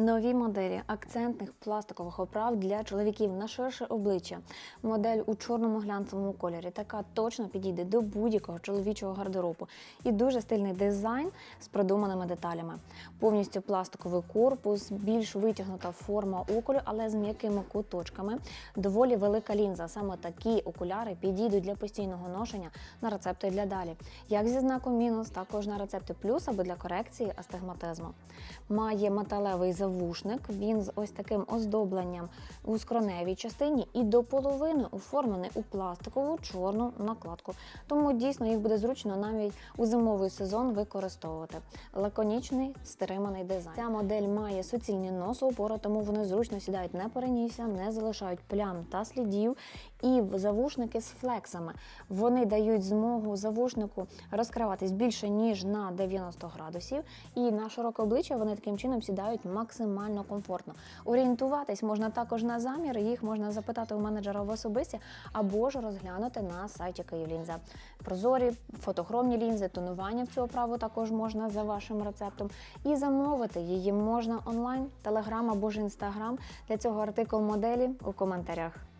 Нові моделі акцентних пластикових оправ для чоловіків на ширше обличчя. Модель у чорному глянцевому кольорі. Така точно підійде до будь-якого чоловічого гардеробу. І дуже стильний дизайн з продуманими деталями. Повністю пластиковий корпус, більш витягнута форма окулю, але з м'якими куточками. Доволі велика лінза. Саме такі окуляри підійдуть для постійного ношення на рецепти для далі. Як зі знаком мінус, також на рецепти плюс або для корекції астигматизму. Має металевий завушник. Він з ось таким оздобленням у скроневій частині і до половини оформлений у пластикову чорну накладку. Тому дійсно їх буде зручно навіть у зимовий сезон використовувати. Лаконічний стриманий дизайн. Ця модель має суцільні носоупори, тому вони зручно сідають не перенісся, не залишають плям та слідів. І завушники з флексами вони дають змогу завушнику розкриватись більше ніж на 90 градусів, і на широке обличчя вони таким чином сідають максимально комфортно. Орієнтуватись можна також на замір. Їх можна запитати у менеджера в особисті або ж розглянути на сайті Київлінза. Прозорі фотохромні лінзи, тонування в цю оправу також можна за вашим рецептом. І замовити її можна онлайн, телеграм або ж інстаграм. Для цього артикул моделі у коментарях.